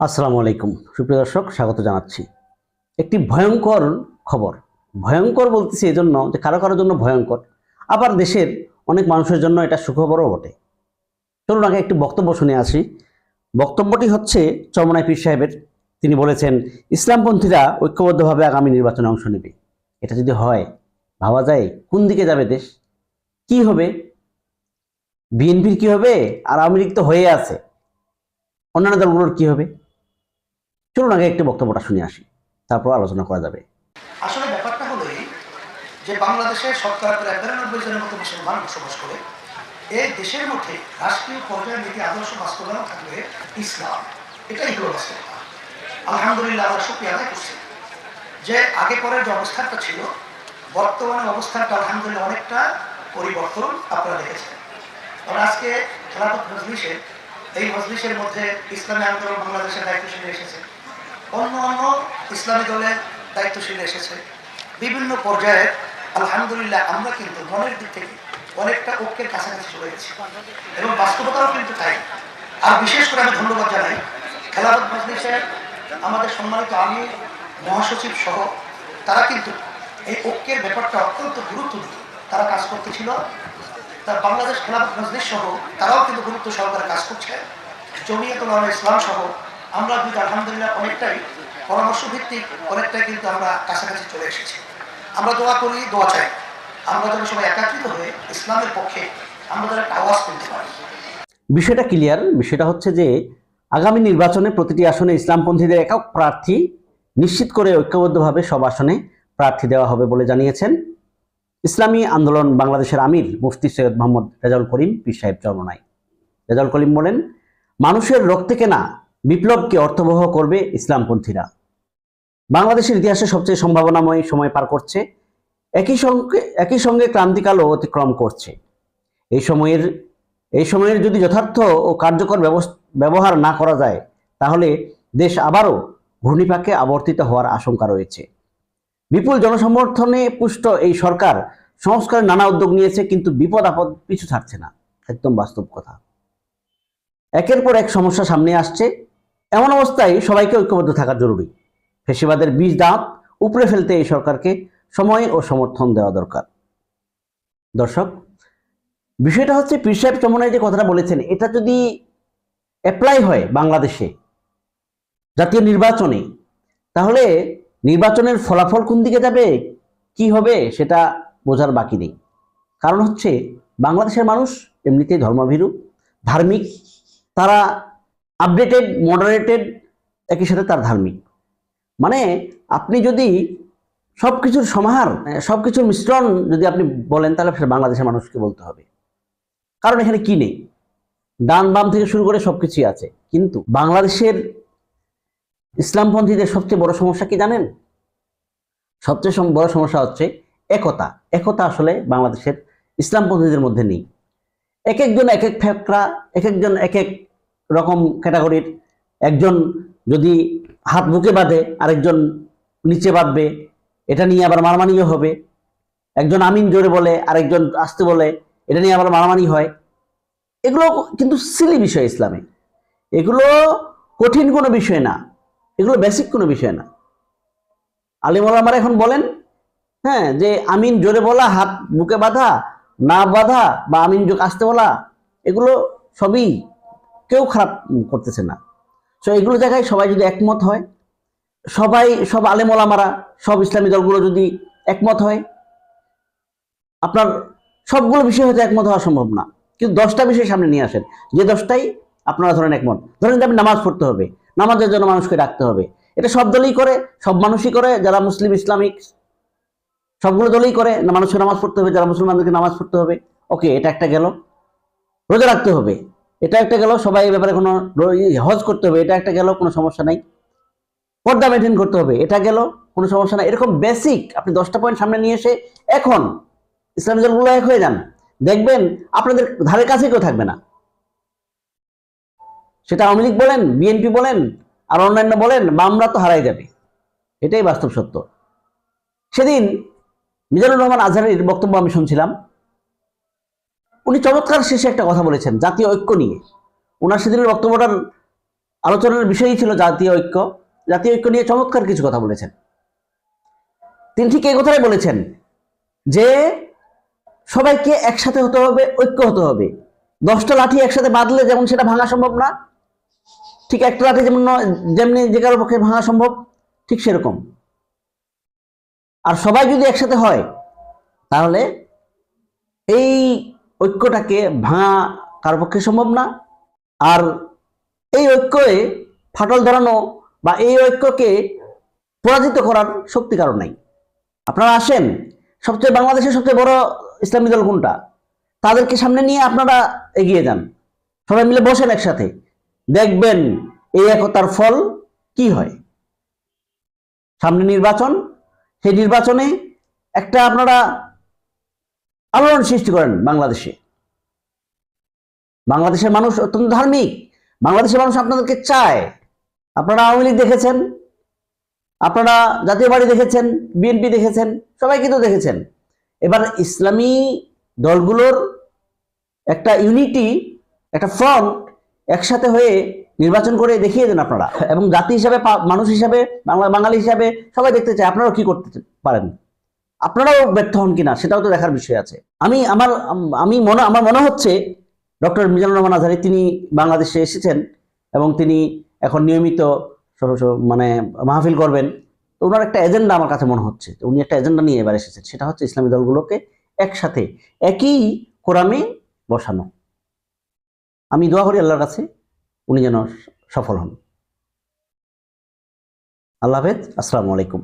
আসসালামু আলাইকুম। সুপ্রিয় দর্শক, স্বাগত জানাচ্ছি। একটি ভয়ঙ্কর খবর। ভয়ঙ্কর বলতেছি এজন্য যে কারও কারোর জন্য ভয়ঙ্কর। আবার দেশের অনেক মানুষের জন্য এটা সুখবরও বটে। চলুন আগে একটি বক্তব্য শুনে আসি। বক্তব্যটি হচ্ছে চরমনাই পীর সাহেবের। তিনি বলেছেন, ইসলামপন্থীরা ঐক্যবদ্ধভাবে আগামী নির্বাচনে অংশ নেবে। এটা যদি হয়, ভাবা যায় কোন দিকে যাবে দেশ? কি হবে? বিএনপির কি হবে? আর আওয়ামী লীগ তো হয়ে আছে। অন্যান্য দলগুলোর কী হবে? চলুন আগে একটি বক্তব্যটা শুনে আসি, তারপর আলোচনা করা যাবে। আসলে ব্যাপারটা হলো যে বাংলাদেশের সরকার বিরানব্বই জনের মতো মুসলমান বসবাস করে এই দেশের মধ্যে রাষ্ট্রীয় পর্যায়ে নীতি, আদর্শ বাস্তবায়ন থাকবে ইসলাম, এটাই হলো বাস্তবতা। আলহামদুলিল্লাহ আমরা সুক্রিয়া আদায় করছি। যে আগে পরের যে অবস্থানটা ছিল, বর্তমানে অবস্থানটা আলহামদুলিল্লাহ অনেকটা পরিবর্তন আপনারা দেখেছেন। কারণ আজকে খেলাফত মজলিসে, এই মজলিসের মধ্যে ইসলামী আন্দোলন বাংলাদেশের দায়িত্বশীল এসেছে। অন্য অন্য ইসলামী দলের দায়িত্বশীল এসেছে। বিভিন্ন পর্যায়ে, আলহামদুলিল্লাহ, আমরা কিন্তু মনের দিক থেকে অনেকটা ঐক্যের কাছাকাছি চলে গেছি এবং বাস্তবতাও কিন্তু তাই। আর বিশেষ করে আমি ধন্যবাদ জানাই খেলাফত মজলিসের আমাদের সম্মানিত আমি মহাসচিব সহ, তারা কিন্তু এই ঐক্যের ব্যাপারটা অত্যন্ত গুরুত্ব দিয়ে তারা কাজ করতেছিল। তার বাংলাদেশ খেলাফত মজলিস সহ, তারাও কিন্তু গুরুত্ব সহকারে কাজ করছে। জমিয়ত ইসলাম সহ আমরা কিন্তু আলহামদুলিল্লাহ অনেকটাই পরামর্শ ভিত্তিক অনেকটাই কিন্তু আমরা কাছাকাছি চলে এসেছি। আমরা দোয়া করি, দোয়া চাই। আমরা যেন সবাই একাত্রিত হয়ে ইসলামের পক্ষে আমরা যেন একটা আওয়াজ তুলতে পারি। বিষয়টা ক্লিয়ার বিষয়টা হচ্ছে যে আগামী নির্বাচনে প্রতিটি আসনে ইসলামপন্থীদের একক প্রার্থী নিশ্চিত করে ঐক্যবদ্ধভাবে সব আসনে প্রার্থী দেওয়া হবে বলে জানিয়েছেন ইসলামী আন্দোলন বাংলাদেশের আমির মুফতি সৈয়দ মোহাম্মদ রেজাউল করিম পীর সাহেব চরমনাই। রেজাউল করিম বলেন, মানুষের রক্তে কেনা বিপ্লবকে অর্থবহ করবে ইসলামপন্থীরা। বাংলাদেশের ইতিহাসে সবচেয়ে সম্ভাবনাময় সময় পার করছে, একই সঙ্গে একই সঙ্গে ক্রান্তিকালও অতিক্রম করছে। এই সময়ের এই সময়ের যদি যথার্থ ও কার্যকর ব্যবহার না করা যায়, তাহলে দেশ আবারও ঘূর্ণিপাকে আবর্তিত হওয়ার আশঙ্কা রয়েছে। বিপুল জনসমর্থনে পুষ্ট এই সরকার সংস্কারের নানা উদ্যোগ নিয়েছে, কিন্তু বিপদ আপদ পিছু ছাড়ছে না। একদম বাস্তব কথা। একের পর এক সমস্যা সামনে আসছে। এমন অবস্থায় সবাইকে ঐক্যবদ্ধ থাকা জরুরি। ফেসিবাদের বীজ দাঁত উপড়ে ফেলতে এই সরকারকে সময় ও সমর্থন দেওয়া দরকার। দর্শক, বিষয়টা হচ্ছে পীর সাহেব চমনায় যে কথাটা বলেছেন, এটা যদি অ্যাপ্লাই হয় বাংলাদেশে, জাতীয় নির্বাচনে, তাহলে নির্বাচনের ফলাফল কোন দিকে যাবে, কি হবে, সেটা বোঝার বাকি নেই। কারণ হচ্ছে, বাংলাদেশের মানুষ এমনিতেই ধর্মভীরু ধার্মিক, তারা আপডেটেড মডারেটেড একই সাথে তার ধার্মিক। মানে আপনি যদি সব কিছুর সমাহার সব কিছুর মিশ্রণ যদি আপনি বলেন, তাহলে সেটা বাংলাদেশের মানুষকে বলতে হবে। কারণ এখানে কি নেই? ডান বাম থেকে শুরু করে সব কিছুই আছে। কিন্তু বাংলাদেশের ইসলামপন্থীদের সবচেয়ে বড় সমস্যা কি জানেন? সবচেয়ে বড় সমস্যা হচ্ছে একতা। একতা আসলে বাংলাদেশের ইসলামপন্থীদের মধ্যে নেই। এক একজন এক এক ফেকরা এক একজন এক এক রকম ক্যাটাগরির একজন যদি হাত বুকে বাঁধে, আরেকজন নিচে বাঁধবে, এটা নিয়ে আবার মারামারিও হবে। একজন আমিন জোরে বলে, আরেকজন আসতে বলে, এটা নিয়ে আবার মারামারি হয়। এগুলো কিন্তু সিলি বিষয় ইসলামে। এগুলো কঠিন কোনো বিষয় না। এগুলো বেসিক কোনো বিষয় না। আলিম ওলামারা এখন বলেন হ্যাঁ যে আমিন জোরে বলা, হাত বুকে বাঁধা, না বাঁধা, বা আমিন যোগ আসতে বলা, এগুলো সবই কেউ খারাপ করতেছে না। তো এগুলো জায়গায় সবাই যদি একমত হয়, সবাই, সব আলেম ওলামারা, সব ইসলামী দলগুলো যদি একমত হয়, আপনার সবগুলো বিষয় হয়তো একমত হওয়া সম্ভব না। কিন্তু দশটা বিষয় সামনে নিয়ে আসেন। যে দশটাই আপনারা ধরেন একমত। ধরেন যে আপনি নামাজ পড়তে হবে। নামাজের জন্য মানুষকে ডাকতে হবে। এটা সব দলই করে, সব মানুষই করে, যারা মুসলিম, ইসলামিক, সবগুলো দলই করে, মানুষকে নামাজ পড়তে হবে, যারা মুসলমানদেরকে নামাজ পড়তে হবে। ওকে, এটা একটা গেল। রোজা রাখতে হবে। এটা একটা গেল, সবাই এই ব্যাপারে কোনো হজ করতে হবে, এটা একটা গেল, কোনো সমস্যা নাই। পর্দা মেনটেন করতে হবে, এটা গেল, কোনো সমস্যা নাই। এরকম বেসিক আপনি দশটা পয়েন্ট সামনে নিয়ে এসে এখন ইসলামী দলগুলো এক হয়ে যান। দেখবেন আপনাদের ধারের কাছে কেউ থাকবে না। সেটা আওয়ামী লীগ বলেন বিএনপি বলেন, আর অন্যান্য বলেন বামরা তো হারাই যাবে। এটাই বাস্তব সত্য। সেদিন মিজানুর রহমান আজহারির বক্তব্য আমি শুনছিলাম। উনি চমৎকার শেষে একটা কথা বলেছেন, জাতীয় ঐক্য নিয়ে। ওনার সেদিনের বক্তব্যটার আলোচনার বিষয়ই ছিল জাতীয় ঐক্য। জাতীয় ঐক্য নিয়ে চমৎকার কিছু কথা বলেছেন। তিনি ঠিক এই কথাই বলেছেন যে সবাইকে একসাথে হতে হবে, ঐক্য হতে হবে। দশটা লাঠি একসাথে বাঁধলে যেমন সেটা ভাঙা সম্ভব না, ঠিক একটা লাঠি যেমন যেমনি যে কারোর পক্ষে ভাঙা সম্ভব, ঠিক সেরকম। আর সবাই যদি একসাথে হয়, তাহলে এই ঐক্যটাকে ভাঙা কারোর পক্ষে সম্ভব না। আর এই ঐক্যে ফাটল ধরানো বা এই ঐক্যকে পরাজিত করার শক্তি কারণ নাই। আপনারা আসেন, সবচেয়ে বাংলাদেশের সবচেয়ে বড় ইসলামী দল কোনটা? তাদেরকে সামনে নিয়ে আপনারা এগিয়ে যান। সবাই মিলে বসেন একসাথে। দেখবেন এই একতার ফল কি হয়। সামনে নির্বাচন, সেই নির্বাচনে একটা আপনারা আলোড়ন সৃষ্টি করেন বাংলাদেশে। বাংলাদেশের মানুষ অত্যন্ত ধার্মিক। বাংলাদেশের মানুষ আপনাদেরকে চায়। আপনারা আওয়ামী লীগ দেখেছেন, আপনারা জাতীয় বাড়ি দেখেছেন, বিএনপি দেখেছেন, সবাই কিন্তু দেখেছেন। এবার ইসলামী দলগুলোর একটা ইউনিটি একটা ফ্রন্ট একসাথে হয়ে নির্বাচন করে দেখিয়ে দেন আপনারা। এবং জাতি হিসাবে মানুষ হিসাবে বাঙালি হিসাবে সবাই দেখতে চায়। আপনারাও কি করতে পারেন? আপনারাও ব্যর্থ হন কিনা সেটাও তো দেখার বিষয় আছে। আমি আমার, আমি মনে, আমার মনে হচ্ছে ডক্টর মিজানুর রহমান আজহারি তিনি বাংলাদেশে এসেছেন এবং তিনি এখন নিয়মিত মানে মাহফিল করবেন। তো ওনার একটা এজেন্ডা আমার কাছে মনে হচ্ছে। উনি একটা এজেন্ডা নিয়ে এবার এসেছেন। সেটা হচ্ছে ইসলামী দলগুলোকে একসাথে, একই কোরআনে বসানো। আমি দোয়া করি আল্লাহর কাছে উনি যেন সফল হন। আল্লাহ হাফেজ। আসসালামু আলাইকুম।